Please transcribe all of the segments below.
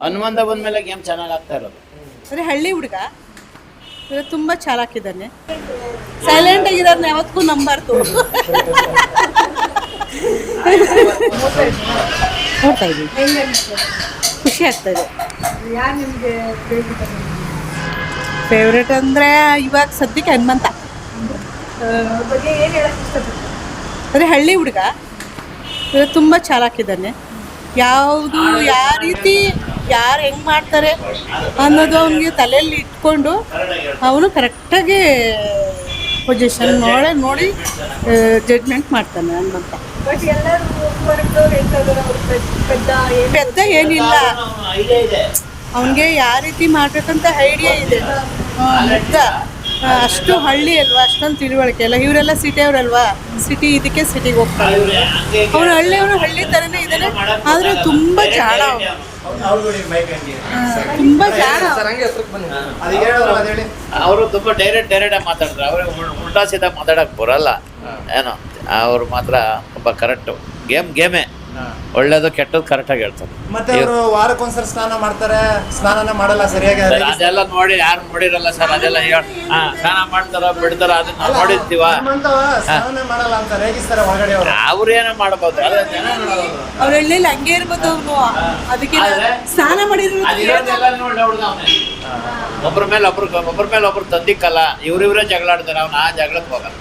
ಹನುಮಂತ ಬಂದ್ಮೇಲೆ ಗೇಮ್ ಚೆನ್ನಾಗಿ ಆಗ್ತಾ ಇರೋದು. ಅದೇ ಹಳ್ಳಿ ಹುಡುಗ ತುಂಬಾ ತುಂಬ ಚಾಲಾಕಿದ್ದಾನೆ ಸೈಲೆಂಟ್ ಆಗಿದ್ದಾರೆ ಯಾವತ್ತೂ ನಂಬಾರ್ದು. ನೋಡ್ತಾ ಇದ್ದೀವಿ ಖುಷಿ ಆಗ್ತಾ ಇದೆ. ಯಾರು ನಿಮಗೆ ಫೇವ್ರೇಟ್ ಅಂದ್ರೆ ಇವಾಗ ಸದ್ಯಕ್ಕೆ ಹನುಮಂತ. ಇಷ್ಟಪಡ್ತೀವಿ ಹಳ್ಳಿ ಹುಡುಗ ತುಂಬಾ ತುಂಬ ಚಾಲಾಕಿದ್ದಾನೆ ಯಾವುದು ಯಾವ ರೀತಿ ಯಾರು ಹೆಂಗೆ ಮಾಡ್ತಾರೆ ಅನ್ನೋದು ಅವನಿಗೆ ತಲೆಯಲ್ಲಿ ಇಟ್ಕೊಂಡು ಅವನು ಕರೆಕ್ಟಾಗಿ ಪೊಸಿಷನ್ ನೋಡೇ ನೋಡಿ ಜಡ್ಮೆಂಟ್ ಮಾಡ್ತಾನೆ ಹನುಮಂತ ಅವ್ರು ಪೆದ್ದ- ಪೆದ್ದ ಏನು ಪೆದ್ದ ಏನಿಲ್ಲ. ಅವನಿಗೆ ಯಾವ ರೀತಿ ಮಾಡ್ಬೇಕಂತ ಐಡಿಯಾ ಇದೆ. ಮುಗ್ಧ ಅಷ್ಟು ಹಳ್ಳಿ ಅಲ್ವಾ ಅಷ್ಟೊಂದು ತಿಳುವಳಿಕೆ ಅಲ್ಲ. ಇವರೆಲ್ಲ ಸಿಟಿ ಅವರಲ್ವಾ? ಸಿಟಿ ಇದಕ್ಕೆ ಸಿಟಿಗೆ ಹೋಗ್ತಾರೆ. ಅವನು ಹಳ್ಳಿ ಅವನು ಹಳ್ಳಿ ಥರನೇ ಇದ್ದಾನೆ ಆದರೆ ತುಂಬ ಜಾಣ ಅವನು ತುಂಬ ಅವರು. ತುಂಬಾ ಡೈರೆಕ್ಟ್ ಡೈರೆಕ್ಟ್ ಆಗಿ ಮಾತಾಡ್ತಾರೆ ಅವ್ರಿಗೆ ಉಲ್- ಉಲ್ಟಾ ಸೀದಾ ಮಾತಾಡಕ್ ಬರಲ್ಲ. ಏನೋ ಅವ್ರು ಮಾತ್ರ ತುಂಬಾ ಕರೆಕ್ಟ್ ಗೇಮ್ ಗೇಮೇ. ಒಳ್ಳೇದು ಕೆಟ್ಟದ್ದು ಕರೆಕ್ಟಾಗಿ ಹೇಳ್ತಾರೆ. ಮತ್ತೆ ಅವರು ವಾರಕ್ಕೊಂದ್ಸರಿ ಸ್ನಾನ ಮಾಡ್ತಾರೆ ಸ್ನಾನನ ಮಾಡಲ್ಲ ಸರಿಯಾಗಿ ಸರ್, ಅದೆಲ್ಲ ನೋಡಿ ಯಾರು ನೋಡಿರಲ್ಲ ಸರ್ ಅದೆಲ್ಲ ಹೇಳ್ ಹಾ ಸ್ನಾನ ಮಾಡ್ತಾರ ಬಿಡ್ತಾರ ಅದನ್ನ ನಾವು ನೋಡಿರ್ತೀವ? ಹನುಮಂತ ಸ್ನಾನ ಮಾಡಲ್ಲ ಅಂತ ರೇಗಿಸ್ತಾರೆ ಒಳಗಡೆ ಅವರು. ಅವ್ರೇನೋ ಮಾಡ್ಬೋದು ಅದೇ ಜನ ನೋಡೋದು. ಅವ್ರ ಹಂಗೆ ಇರ್ಬೋದು ಅವ್ರು ಅದಕ್ಕೆ ಆದ್ರೆ ಸ್ನಾನ ಮಾಡಿದ್ರು ಅದಿರೋದೆಲ್ಲ ನೋಡಿ ಹುಡ್ಗ ಅವ್ನೆ. ಒಬ್ರ ಮೇಲೆ ಒಬ್ರು ಒಬ್ರ ಮೇಲೆ ಒಬ್ರು ತಂದಿಕ್ಕಲ್ಲ ಇವ್ರಿವ್ರೇ ಜಗಳ ಆಡ್ತಾರೆ ಅವ್ನ ಆ ಜಗಳಕ್ಕೆ ಹೋಗಲ್ಲ.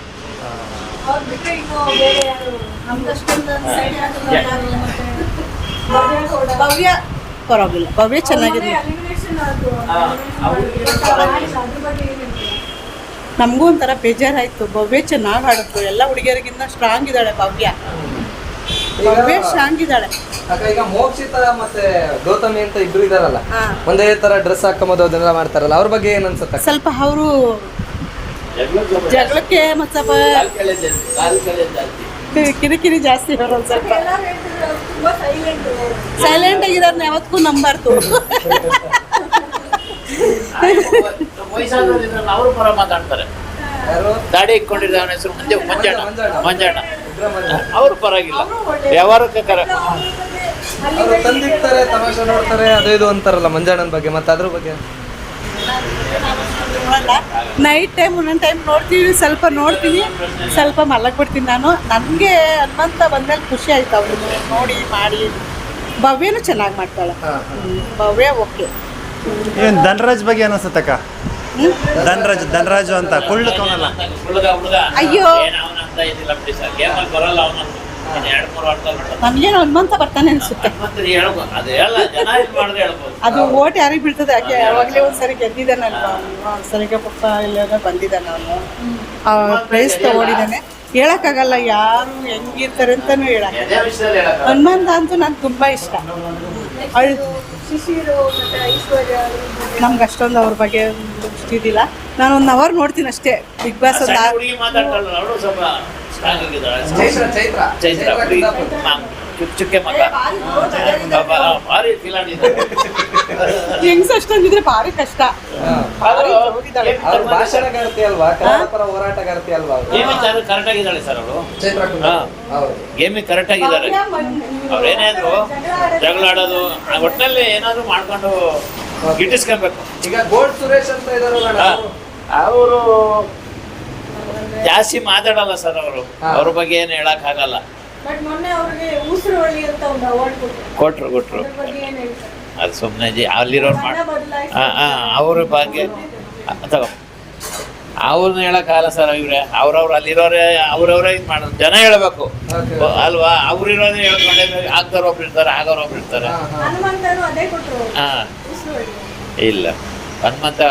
ಅವ್ರು ಬಿಟ್ಟರೆ ಇನ್ನೂ ಬೇರೆ ಯಾರು ಭವ್ಯ ಪರವಾಗಿಲ್ಲ. ಭವ್ಯ ಚೆನ್ನಾಗಿದೆ ನಮಗೂ ಒಂಥರ ಬೇಜಾರಾಯಿತು. ಭವ್ಯ ಚೆನ್ನಾಗಿ ಆಡಿದ್ರು ಎಲ್ಲ ಹುಡುಗಿಯರಿಗಿಂತ ಸ್ಟ್ರಾಂಗ್ ಇದ್ದಾಳೆ ಭವ್ಯ. ಭವ್ಯ ಸ್ಟ್ರಾಂಗ್ ಇದ್ದಾಳೆ. ಈಗ ಮೋಕ್ಷಿತ ಮತ್ತೆ ಗೌತಮಿ ಅಂತ ಇಬ್ರು ಇದಾರಲ್ಲ ಒಂದೇ ತರ ಡ್ರೆಸ್ ಹಾಕೊಂಬೋದು ಅದನ್ನೆಲ್ಲ ಮಾಡ್ತಾರಲ್ಲ ಅವ್ರ ಬಗ್ಗೆ ಏನ್ ಅನ್ಸುತ್ತೆ? ಸ್ವಲ್ಪ ಅವರು ಜಗಳಕ್ಕೆ ಮತ್ತು ಕಿರಿಕಿರಿ ಜಾಸ್ತಿ ಬರೋದು ಸ್ವಲ್ಪ. ಎಲ್ಲರೂ ಹೇಳ್ತಿದ್ರು ತುಂಬಾ ಸೈಲೆಂಟ್ ಸೈಲೆಂಟ್ ಯಾವತ್ತೂ ನಂಬಾರ್ದು. ವಯಸ್ಸಾದವ್ರು ಇದ್ರಲ್ಲ, ಅವ್ರು ಪರ ಮಾತಾಡ್ತಾರೆ. ದಾಡಿ ಇಟ್ಕೊಂಡಿದ್ದ ಅವನ ಹೆಸರು ಮಂಜ ಮಂಜಣ್ಣ ಮಂಜಣ್ಣ. ಅವ್ರು ಪರವಾಗಿಲ್ಲ. ವ್ಯವಹಾರಕ್ಕೆ ಕರ ಅವ್ರು ತಂದಿರ್ತಾರೆ ತಮಾಷೆ ನೋಡ್ತಾರೆ ಅದು ಇದು ಅಂತಾರಲ್ಲ ಮಂಜಾಣನ ಬಗ್ಗೆ ಮತ್ತೆ ಅದ್ರ ಬಗ್ಗೆ? ನೈಟ್ ಟೈಮ್ ಒಂದೊಂದು ಟೈಮ್ ನೋಡ್ತೀವಿ ಸ್ವಲ್ಪ ನೋಡ್ತೀನಿ ಸ್ವಲ್ಪ ಮಲಗ್ಬಿಡ್ತೀನಿ ನಾನು. ನನಗೆ ಹನುಮಂತ ಬಂದ್ಮೇಲೆ ಖುಷಿ ಆಯ್ತು ಅವ್ರು ನೋಡಿ ಮಾಡಿ. ಭವ್ಯನೂ ಚೆನ್ನಾಗಿ ಮಾಡ್ತಾಳೆ. ಭವ್ಯ ಓಕೆ. ಏನ್ ಧನರಾಜ್ ಬಗ್ಗೆ ಅನಿಸುತ್ತಕ್ಕ? ಧನರಾಜ್ ಧನರಾಜು ಅಂತ ಕುಳ್ಳು ಅಯ್ಯೋ. ನನಗೇನು ಹನುಮಂತ ಬರ್ತಾನೆ ಅನಿಸುತ್ತೆ. ಅದು ಓಟ್ ಯಾರಿಗೆ ಬೀಳ್ತದೆ? ಯಾಕೆ ಯಾವಾಗಲೇ ಒಂದ್ಸರಿ ಗೆದ್ದಿದ್ದಾನಲ್ವಾ? ಸರಿಗೆ ಪಪ್ಪ ಇಲ್ಲೇನೋ ಬಂದಿದ್ದಾನೆ ಅವನು ಪ್ರೈಸ್ ತಗೊಂಡಿದ್ದಾನೆ. ಹೇಳಕ್ಕಾಗಲ್ಲ ಯಾರು ಹೆಂಗಿರ್ತಾರೆ ಅಂತಾನು ಹೇಳಕ್ ಹನುಮಂತ ಅಂತೂ ನಂಗೆ ತುಂಬಾ ಇಷ್ಟ. ಅಳ್ ಶಿಶಿರು ಮತ್ತೆ ಐಶ್ವರ್ಯ ಅವ್ರ ನಮ್ಗೆ ಅಷ್ಟೊಂದು ಅವ್ರ ಬಗ್ಗೆ ಇದಿಲ್ಲ ನಾನು ಒಂದು ಅವರ್ ನೋಡ್ತೀನಿ ಅಷ್ಟೇ. ಬಿಗ್ ಬಾಸ್ ಒಂದು ಚೈತ್ರ ಚೈತ್ರ. ಚೈತ್ರ ಚುಕ್ಕೆ ಮಗ. ಭಾರಿ ಕಿಲಾಡಿ ಹೆಂಗ್ಸ್ ಅಷ್ಟೊಂದಿದ್ರೆ ಭಾರಿ ಕಷ್ಟ. ಭಾಷಣಗಾರ್ತಿ ಅಲ್ವಾ? ಕನ್ನಡ ಪರ ಹೋರಾಟಗಾರ್ತಿ ಅಲ್ವಾ ಗೇಮಿ ಗೇಮ್ ಕರೆಕ್ಟ್ ಆಗಿದ್ದಾಳೆ ಸರ್ ಅವರು. ಗೇಮಿಗೆ ಕರೆಕ್ಟ್ ಆಗಿದ್ದಾರೆ. ಅವ್ರು ಏನೇ ಅಂದ್ರು ಜಗಳ ಆಡೋದು ಒಟ್ಟಿನಲ್ಲಿ ಏನಾದ್ರು ಮಾಡ್ಕೊಂಡು ಗಿಟ್ಟಿಸ್ಕೊಬೇಕು ಈಗ ಗೋಲ್ಡ್ ಸುರೇಶ್ ಅಂತ ಇದಾರಲ್ಲ ಅವ್ರು. ಜಾಸ್ತಿ ಮಾತಾಡಲ್ಲ ಸರ್ ಅವರು. ಅವ್ರ ಬಗ್ಗೆ ಏನು ಹೇಳಕ್ ಆಗಲ್ಲ. ಬಟ್ ಮೊನ್ನೆ ಅವ್ರಿಗೆ ಉಸಿರುವಳಿ ಅಂತ ಒಂದು ಅವಾರ್ಡ್ ಕೊಟ್ಟರು ಕೊಟ್ರು ಕೊಟ್ರು. ಅದ್ರ ಬಗ್ಗೆ ಏನ್ ಹೇಳ್ತಾರೆ? ಅದು ಸುಮ್ಮನೆ ಜಿ ಅಲ್ಲಿರೋರು ಮಾಡಿ ಬದಲಾಯಿಸಿ ಹಾಂ ಹಾಂ ಅವ್ರ ಬಗ್ಗೆ ತಗೋ. ಅವ್ರನ್ನ ಹೇಳಕ್ಕಾಗಲ್ಲ ಸರ್ ಇವ್ರೆ. ಅವ್ರವ್ರು ಅಲ್ಲಿರೋರೇ ಅವ್ರವ್ರೇ ಇದು ಮಾಡೋದು. ಜನ ಹೇಳ್ಬೇಕು. ಅಲ್ವಾ? ಅವ್ರಿರೋದೇ ಹೇಳ್ಕೊಂಡೆ ಆಗ್ದವ್ರು ಒಬ್ರು ಇರ್ತಾರೆ ಆಗೋರು ಒಬ್ರು ಇರ್ತಾರೆ. ಹಾ, ಹಾ. ಹನುಮಂತನು ಅದೇ ಕೊಟ್ಟರು ಹಾಂ. ಉಸಿರುವಳಿ ಇಲ್ಲ. ಹನುಮಂತ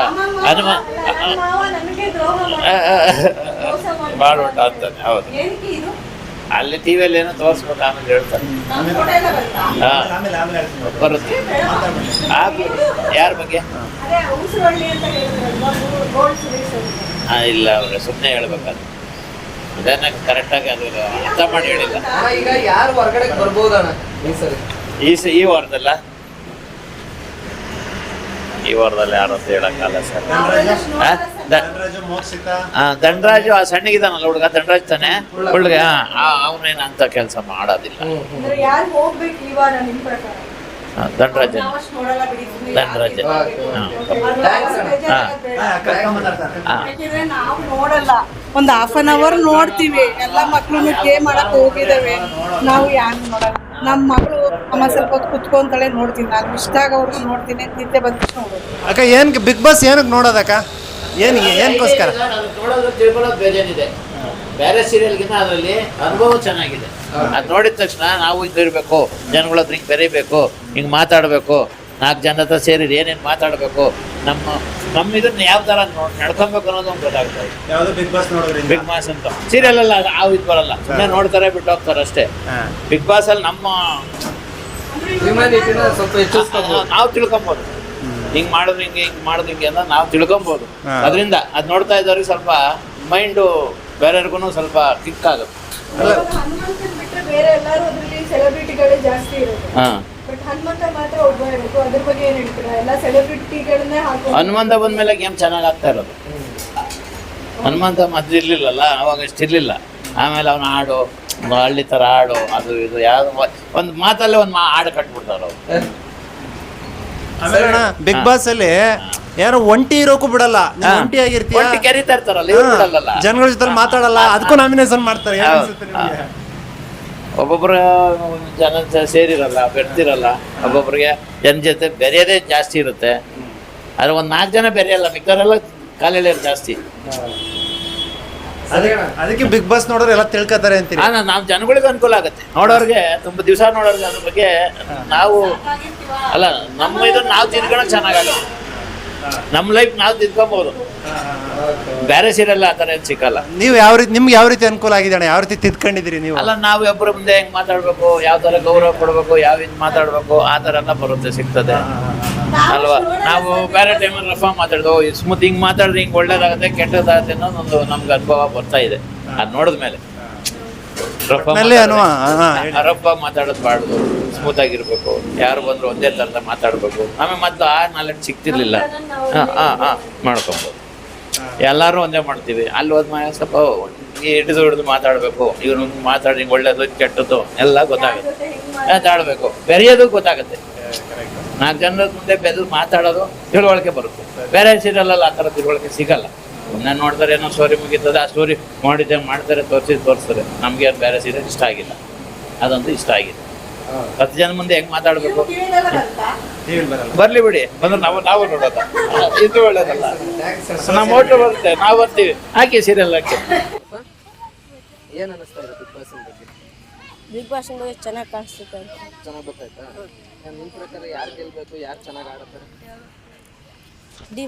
ಹನುಮ ನನ್ನ ಮಾವ ನನಗೆ ದ್ರೋಹ ಆ, ಆ, ಉಂಟು ಅಂತಾನೆ ಹೌದು. ಅಲ್ಲಿ ಇದು? ಅಲ್ಲಿ ಟಿವಿಯಲ್ಲಿ ಏನೋ ತೋರಿಸ್ಬೇಕು ಆಮೇಲೆ ಹೇಳ್ತಾರೆ. ಹಾಂ. ಬರುತ್ತೆ. ಯಾರ ಬಗ್ಗೆ? ಹಾಂ. ಇಲ್ಲ ಅವ್ರೆ ಸುಮ್ಮನೆ ಹೇಳ್ಬೇಕದು. ಅದನ್ನ ಕರೆಕ್ಟಾಗಿ ಅದು ಅರ್ಥ ಮಾಡಿ ಹೇಳಿಲ್ಲ. ಅಣ್ಣ, ಈಗ ಯಾರು ಹೊರಗಡೆ ಬರ್ಬೋದಣ್ಣ ಈ ಸರಿ? ಈ ಸ ಈ ವಾರದಲ್ಲ? ಈ ವಾರದಲ್ಲಿ ಯಾರು ಅಂತ ಹೇಳಕ್ಕಾಗಲ್ಲ ಸರ್. ಆ? ಧನರಾಜು ಆ, ಸಣ್ಣಗಿದಾನಲ್ಲ ಹುಡುಗ ಧನರಾಜ್ ತಾನೆ? ಹುಡುಗ. ಅವನೇನ ಅಂತ ಕೆಲಸ ಮಾಡೋದಿಲ್ಲ. ಧನರಾಜ. ಧನರಾಜ. ನಾವು ನೋಡಲ್ಲ. ಒಂದು ಹಾಫ್ ಅನ್ ಅವರ್ ನೋಡ್ತೀವಿ. ಎಲ್ಲ ಮಕ್ಕಳು ಗೇಮ್ ಮಾಡಕ್ಕೆ ಹೋಗಿದ್ದೇವೆ ನಾವು ಯಾರು ನೋಡಲ್ಲ. ನಮ್ಮ ಮಗಳು ಅಮ್ಮ ಸ್ವಲ್ಪ ಹೊತ್ತು ಕುತ್ಕೊಂತಾಳೆ ನೋಡ್ತೀನಿ. ನಾನು ಇಷ್ಟ ಆಗೋರ್ಗು ನೋಡ್ತೀನಿ ನಿದ್ದೆ ಬಂದ ಅಕ್ಕ ಏನ್ ಬಿಗ್ ಬಾಸ್ ಏನಕ್ಕೆ ನೋಡೋದಕ್ಕ? ಏನಿಗೆ ಏನಕ್ಕೋಸ್ಕರ ಅದು ನೋಡೋದು ತಿಳ್ಕೊಳ್ಳೋದು ಬೇಜಾನಿದೆ. ಬೇರೆ ಸೀರಿಯಲ್ಗಿಂತ ಅದರಲ್ಲಿ ಅನುಭವ ಚೆನ್ನಾಗಿದೆ. ಅದು ನೋಡಿದ ತಕ್ಷಣ ನಾವು ಇದ್ದಿರಬೇಕು ಜನಗಳ ಹತ್ರ ಹಿಂಗೆ ಬೆರೀಬೇಕು ಹಿಂಗೆ ಮಾತಾಡಬೇಕು ನಾಲ್ಕು ಜನ ಹತ್ರ ಸೇರಿ ಏನೇನು ಮಾತಾಡಬೇಕು ನಮ್ಮ ನಮ್ಮ ಇದನ್ನ ಯಾವ ಥರ ನೋಡಿ ನಡ್ಕೊಬೇಕು ಅನ್ನೋದು ಒಂದು ಗೊತ್ತಾಗ್ತದೆ ಯಾವುದು ಬಿಗ್ ಬಾಸ್ ನೋಡೋದ್ರಿಂದ? ಬಿಗ್ ಬಾಸ್ ಅಂತ. ಸೀರಿಯಲ್ ಅಲ್ಲ ಅದು ಆ ಇದು ಬರಲ್ಲ. ಸುಮ್ಮನೆ ನೋಡ್ತಾರೆ ಬಿಟ್ಟು ಹೋಗ್ತಾರೆ ಅಷ್ಟೇ. ಬಿಗ್ ಬಾಸ್ ಅಲ್ಲಿ ನಮ್ಮ ನಾವು ತಿಳ್ಕೊಬೋದು. ಹಿಂಗ್ ಮಾಡಿದ್ರೆ ಹಿಂಗೆ ಹಿಂಗ್ ಮಾಡಿದ್ರೆ ಹಿಂಗೆ ಅಂತ ನಾವು ತಿಳ್ಕೊಬಹುದು. ಅದರಿಂದ ಅದ್ ನೋಡ್ತಾ ಇದ್ದವ್ರಿಗೆ ಸ್ವಲ್ಪ ಮೈಂಡು ಬೇರೆಯವ್ರಿಗೂ ಸ್ವಲ್ಪ ಕಿಕ್ ಆಗುತ್ತೆ. ಹನುಮಂತನ್ ಬಿಟ್ರೆ ಬೇರೆ ಎಲ್ಲರೂ ಅದ್ರಲ್ಲಿ ಸೆಲೆಬ್ರಿಟಿಗಳೇ ಜಾಸ್ತಿ ಇರುತ್ತೆ. ಹಾಂ. ಬಟ್ ಹನುಮಂತ ಮಾತ್ರ ಒಬ್ಬ ಇರಬೇಕು. ಅದ್ರ ಬಗ್ಗೆ ಏನ್ ಹೇಳ್ತೀರಾ? ಎಲ್ಲ ಸೆಲೆಬ್ರಿಟಿಗಳನ್ನೇ ಹಾಕೋ ಹನುಮಂತ ಬಂದ್ಮೇಲೆ ಗೇಮ್ ಚೆನ್ನಾಗಿ ಆಗ್ತಾ ಇರೋದು. ಹನುಮಂತ ಮೊದ್ಲು ಇರ್ಲಿಲ್ಲಲ್ಲ ಅವಾಗ ಅಷ್ಟಿರ್ಲಿಲ್ಲ ಆಮೇಲೆ ಅವನ ಹಾಡು ಹಳ್ಳಿ ತರ ಹಾಡು ಅದು ಇದು ಯಾವ್ದು ಒಂದು ಮಾತಲ್ಲೇ ಒಂದು ಮಾ ಹಾಡು ಕಟ್ಬಿಡ್ತಾರೆ ಅವ್ರು. ಅಣ್ಣ ಬಿಗ್ ಬಾಸ್ ಅಲ್ಲಿ ಯಾರು ಒಂಟಿ ಇರೋಕು ಬಿಡಲ್ಲ. ನೀನ್ ಒಂಟಿ ಆಗಿರ್ತೀಯ? ಕೆರಿತಾ ಇರ್ತಾರಲ್ಲ ಇವ್ರು ಬಿಡಲ್ಲ ಜನಗಳ ಜೊತೆ ಮಾತಾಡಲ್ಲ. ಅದಕ್ಕೂ ನಾಮಿನೇಷನ್ ಮಾಡ್ತಾರೆ. ಏನ್ ಅನ್ಸುತ್ತೆ ನಿಮ್ಗೆ? ಒಬ್ಬೊಬ್ಬರು ಜನ ಜ- ಸೇರಿರಲ್ಲ ಬೆರ್ತಿರಲ್ಲ ಒಬ್ಬೊಬ್ರಿಗೆ ಜನ ಜೊತೆ ಬೆರೆಯೋದೇ ಜಾಸ್ತಿ ಇರುತ್ತೆ. ಆದ್ರೆ ಒಂದು ನಾಲ್ಕು ಜನ ಬೆರೆಯಲ್ಲ ಮಿಕ್ಕವರೆಲ್ಲ ಕಾಲೇಲಿ ಜಾಸ್ತಿ. ಅದಕ್ಕೆ ಅದಕ್ಕೆ ಬಿಗ್ ಬಾಸ್ ನೋಡೋರು ಎಲ್ಲ ತಿಳ್ಕೊತಾರೆ ಅಂತೀರಿ? ನಾವು ಜನಗಳಿಗೆ ಅನುಕೂಲ ಆಗುತ್ತೆ. ನೋಡೋರಿಗೆ? ತುಂಬಾ ದಿವಸ ನೋಡೋರಿಗೆ ಅದ್ರ ಬಗ್ಗೆ ನಾವು ಅಲ್ಲ ನಮ್ಮ ಇದನ್ನ ನಾವು ತಿನ್ಕೊಳ ಚೆನ್ನಾಗಲ್ಲ. ನಮ್ಮ ಲೈಫ್ ನಾವು ತಿದ್ಕೊಬಹುದು ಬೇರೆ ಸೀರೆಲ್ಲ ಆ ಥರ ಏನು ಸಿಕ್ಕಲ್ಲ. ನೀವು ಯಾವ ರೀತಿ ನಿಮ್ಗೆ ಯಾವ ರೀತಿ ಅನುಕೂಲ ಆಗಿದೆ ಅಣ್ಣ? ಯಾವ ರೀತಿ ತಿದ್ಕೊಂಡಿದ್ದೀರಿ ನೀವು? ಅಲ್ಲ ನಾವು ಒಬ್ಬರ ಮುಂದೆ ಹೆಂಗ್ ಮಾತಾಡ್ಬೇಕು ಯಾವ ಥರ ಗೌರವ ಕೊಡಬೇಕು ಯಾವ ಇದು ಮಾತಾಡ್ಬೇಕು ಆ ಥರ ಎಲ್ಲ ಬರುತ್ತೆ ಸಿಗ್ತದೆ. ಅಲ್ವಾ? ನಾವು ಬೇರೆ ಟೈಮಲ್ಲಿ ರಫ ಮಾತಾಡ್ದು ಸ್ಮೂತ್ ಹಿಂಗೆ ಮಾತಾಡಿದ್ರೆ ಹಿಂಗೆ ಒಳ್ಳೇದಾಗುತ್ತೆ ಕೆಟ್ಟದಾಗುತ್ತೆ ಅನ್ನೋದೊಂದು ನಮ್ಗೆ ಅನುಭವ ಬರ್ತಾ ಇದೆ. ಅದು ನೋಡಿದ ಮೇಲೆ. ರಫ ಮಾತಾಡೋದು. ಬಾರ್ದು ಸ್ಮೂತ್ ಆಗಿರ್ಬೇಕು. ಯಾರು ಬಂದ್ರು ಒಂದೇ ತರದ ಮಾತಾಡ್ಬೇಕು. ಆಮೇಲೆ ಮತ್ತೆ ಆ ನಾಲೆಡ್ಜ್ ಸಿಗ್ತಿರ್ಲಿಲ್ಲ. ಹಾ ಹಾ ಹಾ ಮಾಡ್ಕೊಬೋದು. ಎಲ್ಲಾರು ಒಂದೇ ಮಾಡ್ತೀವಿ. ಅಲ್ಲಿ ಹೋದ್ಮೇಲೆ ಸ್ವಲ್ಪ ಹಿಡಿದು ಹಿಡಿದು ಮಾತಾಡಬೇಕು. ಇವ್ರು ಮಾತಾಡಿ ಒಳ್ಳೇದು ಕೆಟ್ಟದ್ದು ಎಲ್ಲ ಗೊತ್ತಾಗುತ್ತೆ. ಮಾತಾಡಬೇಕು ಬೆರೆಯೋದು ಗೊತ್ತಾಗುತ್ತೆ. ನಾಲ್ಕು ಜನರ ಮುಂದೆ ಬೆಳೆದು ಮಾತಾಡೋದು ತಿಳುವಳಿಕೆ ಬರುತ್ತೆ. ಬೇರೆ ಸೀರಿಯಲಲ್ಲಿ ಆ ಥರ ತಿಳುವಳಿಕೆ ಸಿಗಲ್ಲ. ಒಂದೇ ನೋಡ್ತಾರೆ, ಏನೋ ಸ್ಟೋರಿ ಮುಗೀತದೆ, ಆ ಸ್ಟೋರಿ ಮಾಡಿದ್ದೆ ಮಾಡ್ತಾರೆ, ತೋರಿಸಿ, ತೋರಿಸ್ತಾರೆ. ನಮಗೆ ಅದು ಬೇರೆ ಸೀರಿಯಲ್ ಇಷ್ಟ ಆಗಿಲ್ಲ. ಅದಂತೂ ಇಷ್ಟ ಆಗಿದೆ. ಹತ್ತು ಜನ ಮುಂದೆ ಹೆಂಗೆ ಮಾತಾಡಬೇಕು? ಬರಲಿ ಬಿಡಿ. ಬಂದ್ರೆ ನಾವು ನಾವು ನೋಡೋದು. ಇದು ಒಳ್ಳೇದಲ್ಲ. ನಮ್ಮ ಹೋಟ್ಲು ಬರುತ್ತೆ. ನಾವು ಬರ್ತೀವಿ. ಹಾಕಿ ಸೀರಿಯಲ್ ಹಾಕಿ. ಏನು ಅನ್ನಿಸ್ತಾ ಇದೆ ಬಗ್ಗೆ? ಬಿಗ್ ಬಾಸ್ ಬಗ್ಗೆ ಚೆನ್ನಾಗಿ ಕಾಣಿಸುತ್ತೆ ಚೆನ್ನಾಗಿ ಗೊತ್ತಾಯ್ತಾ ನಿಮ್ಮ ಪ್ರಕಾರ ಯಾರು ಗೆಲ್ಬೇಕು ಯಾರು ಚೆನ್ನಾಗಿ ಆಡುತ್ತಾರೆ ಡಿ